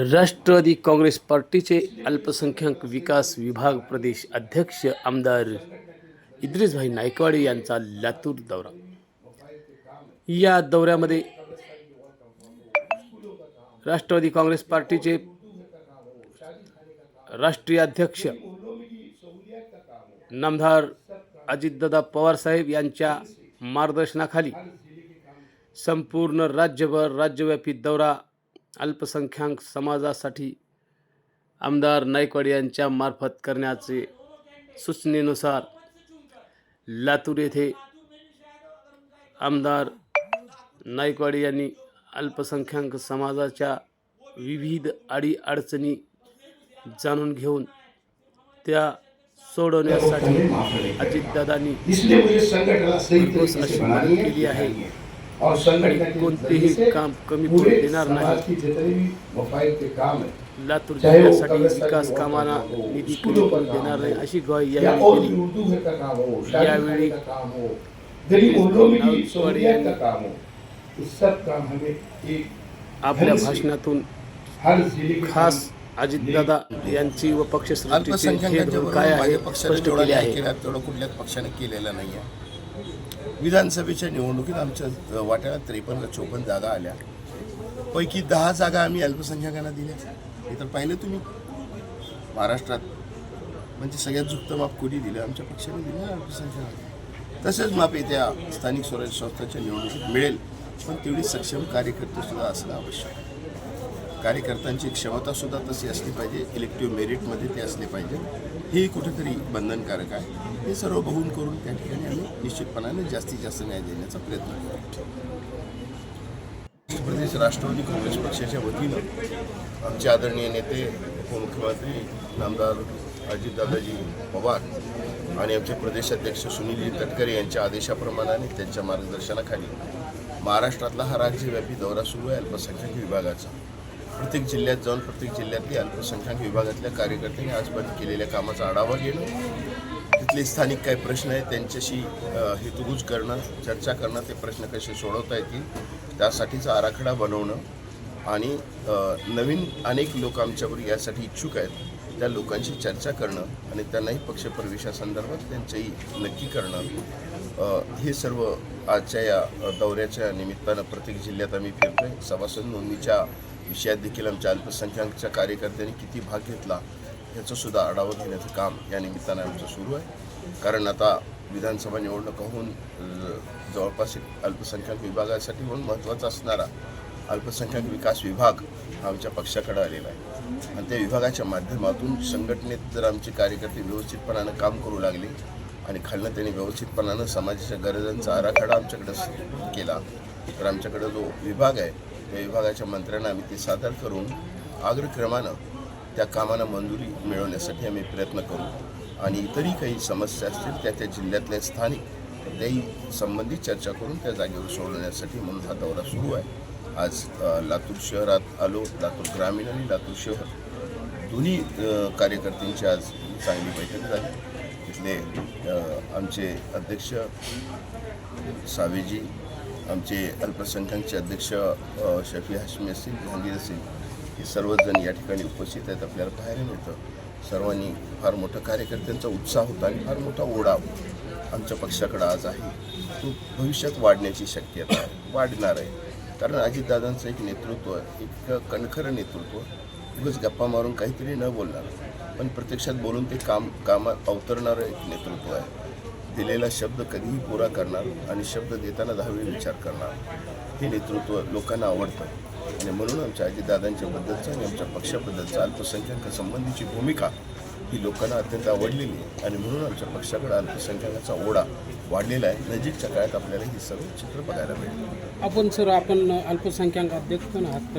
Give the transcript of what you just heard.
राष्ट्रवादी काँग्रेस पार्टीचे अल्पसंख्याक विकास विभाग प्रदेश अध्यक्ष आमदार इद्रिसभाई नायकवाडे यांचा लातूर दौरा. या दौऱ्यामध्ये राष्ट्रवादी काँग्रेस पार्टीचे राष्ट्रीय अध्यक्ष नामदार अजितदादा पवारसाहेब यांच्या मार्गदर्शनाखाली संपूर्ण राज्यभर राज्यव्यापी दौरा अल्पसंख्याक समाजासाठी आमदार नायकवाडी यांच्या मार्फत करण्याचे सूचनेनुसार लातूर येथे आमदार नायकवाडी यांनी अल्पसंख्याक समाजाच्या विविध अडीअडचणी जाणून घेऊन त्या सोडवण्यासाठी अजितदादांनी तरीके अशी बनानी केली आहे. है कोणतेही काम कमी पडू देणार नाही. है लातूर वो जिल्ह्यासाठी विकास कामांना हो, निधी कमी पडू देणार नाही हो, अशी ग्वाही या यावेळी केली है हो यावेळी हो हो आपल्या भाषणातून खास अजितदादा यांची व बरोबर काय आहे स्पष्ट केले आहे. तेवढं कुठल्याच पक्षाने केलेला नाही आहे विधानसभेच्या निवडणुकीत आमच्या वाट्याला त्रेपन्न चोपन्न जागा आल्या. पैकी दहा जागा आम्ही अल्पसंख्याकांना दिल्या. हे तर पाहिलं तुम्ही. महाराष्ट्रात म्हणजे सगळ्यात झुकतं माप कोणी दिलं? आमच्या पक्षाने दिलं ना अल्पसंख्याकांना. तसेच माप येत्या स्थानिक स्वराज्य संस्थांच्या निवडणुकीत मिळेल. पण तेवढी सक्षम कार्यकर्ते सुद्धा असणं आवश्यक आहे. कार्यकर्त्यांची क्षमता सुद्धा तशी असली पाहिजे इलेक्टिव्ह मेरिटमध्ये ते असले पाहिजे. हे कुठेतरी बंधनकारक आहे. हे सर्व बघून करून त्या ठिकाणी आम्ही निश्चितपणाने जास्तीत जास्त न्याय देण्याचा प्रयत्न करू. प्रदेश राष्ट्रवादी काँग्रेस पक्षाच्या वतीनं आमचे आदरणीय नेते उपमुख्यमंत्री नामदार अजितदादाजी पवार आणि आमचे प्रदेशाध्यक्ष सुनीलजी तटकरे यांच्या आदेशाप्रमाणे त्यांच्या मार्गदर्शनाखाली महाराष्ट्रातला हा राज्यव्यापी दौरा सुरू आहे अल्पसंख्याक विभागाचा. प्रत्येक जिल्ह्यात जाऊन प्रत्येक जिल्ह्यातली अल्पसंख्याक विभागातल्या कार्यकर्त्यांनी आजपर्यंत केलेल्या कामाचा आढावा घेणं तिथले स्थानिक काही प्रश्न आहेत त्यांच्याशी हेतुगुज करणं चर्चा करणं ते प्रश्न कसे सोडवता येतील त्यासाठीचा आराखडा बनवणं आणि नवीन अनेक लोक आमच्यावर यासाठी इच्छुक आहेत त्या लोकांशी चर्चा करणं आणि त्यांनाही पक्षप्रवेशासंदर्भात त्यांचंही नक्की करणं. हे सर्व आजच्या या दौऱ्याच्या निमित्तानं प्रत्येक जिल्ह्यात आम्ही फिरतोय. सभासद नोंदणीच्या विषयात देखील आमच्या अल्पसंख्याकच्या कार्यकर्त्यांनी किती भाग घेतला याचंसुद्धा आढावा घेण्याचं काम या निमित्तानं आमचं सुरू आहे. कारण आता विधानसभा निवडणुका होऊन जवळपास एक अल्पसंख्याक विभागासाठी म्हणून महत्त्वाचा असणारा अल्पसंख्याक विकास विभाग हा आमच्या पक्षाकडे आलेला आहे. आणि त्या विभागाच्या माध्यमातून संघटनेत जर आमचे कार्यकर्ते व्यवस्थितपणानं काम करू लागले आणि खालनं त्यांनी व्यवस्थितपणानं समाजाच्या गरजांचा आराखडा आमच्याकडे केला तर आमच्याकडे जो विभाग आहे या विभागाच्या मंत्र्यांना आम्ही ते सादर करून अग्रक्रमानं त्या कामांना मंजुरी मिळवण्यासाठी आम्ही प्रयत्न करू. आणि इतरही काही समस्या असतील त्या त्या जिल्ह्यातल्या स्थानिक त्याही संबंधित चर्चा करून त्या जागेवर सोडवण्यासाठी म्हणून हा दौरा सुरू आहे. आज लातूर शहरात आलो लातूर ग्रामीण आणि लातूर शहर. दोन्ही कार्यकर्त्यांची आज चांगली बैठक झाली. तिथले आमचे अध्यक्ष सावेजी आमचे अल्पसंख्याकचे अध्यक्ष शफी हाशमी असतील जहांगीर असतील हे सर्वजण या ठिकाणी उपस्थित आहेत. आपल्याला पाहायला मिळतं. सर्वांनी फार मोठं कार्यकर्त्यांचा उत्साह होता आणि फार मोठा ओढा आमच्या पक्षाकडं आज आहे. तो भविष्यात वाढण्याची शक्यता वाढणार आहे. कारण अजितदादांचं एक नेतृत्व एक कणखरं नेतृत्व दिवस गप्पा मारून काहीतरी न बोलणार पण प्रत्यक्षात बोलून ते काम कामात अवतरणारं एक नेतृत्व आहे. दिलेला शब्द कधीही पुरा करणार आणि शब्द देताना दहावी विचार करणार हे नेतृत्व लोकांना आवडतं. आणि म्हणून आमच्या आजीदादांच्या बद्दलचं आणि आमच्या पक्षाबद्दलचं अल्पसंख्याक संबंधीची भूमिका ही लोकांना अत्यंत आवडलेली आहे. आणि म्हणून आमच्या पक्षाकडे अल्पसंख्याकाचा ओढा वाढलेला आहे. नजीकच्या काळात आपल्याला ही सर्व चित्र बघायला मिळेल. आपण सर आपण अल्पसंख्याक अध्यक्ष पण आहात.